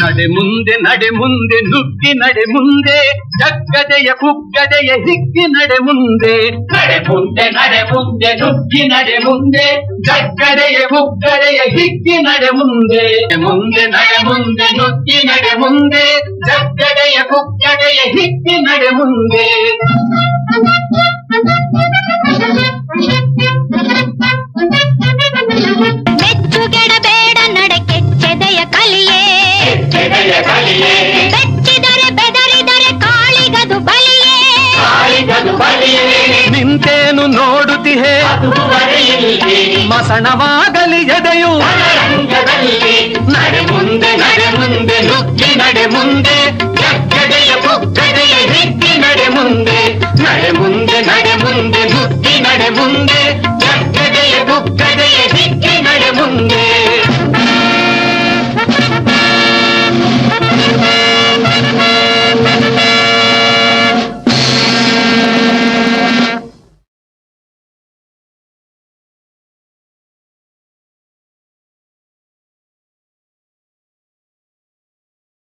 ನಡೆ ಮುಂದೆ ನಡೆ ಮುಂದೆ ನುಗ್ಗಿ ನಡೆ ಮುಂದೆ ಜಗ್ಗದೆಯ ಕುಗ್ಗದೆಯ ಹಿಗ್ಗಿ ನಡೆ ಮುಂದೆ. ನಡೆ ಮುಂದೆ ನಡೆ ಮುಂದೆ ನುಗ್ಗಿ ನಡೆ ಮುಂದೆ ಜಗ್ಗದೆಯ ಕುಗ್ಗದೆಯ ಹಿಗ್ಗಿ ನಡೆ ಮುಂದೆ. ಮುಂದೆ ನಡೆ ಮುಂದೆ ನುಗ್ಗಿ ನಡೆ ಮುಂದೆ ಜಗ್ಗದೆಯ ಕುಗ್ಗದೆಯ ಹಿಗ್ಗಿ ನಡೆ ಮುಂದೆ. ಹಿಂದೇನು ನೋಡುತ್ತಿಹೆ ಮಸಣವಾಗಲಿ ಎದೆಯು ನಡೆ ಮುಂದೆ ನಡೆ ಮುಂದೆ ನುಗ್ಗಿ ನಡೆ ಮುಂದೆ ಜಗ್ಗಡೆಯ ಬುಗ್ಗಡೆಯ ಹಿಗ್ಗಿ ನಡೆ ಮುಂದೆ ನಡೆ ಮುಂದೆ ನಡೆ ಮುಂದೆ ನುಗ್ಗಿ ನಡೆ ಮುಂದೆ ಜಗ್ಗಡೆಯ ಬುಗ್ಗಡೆಯ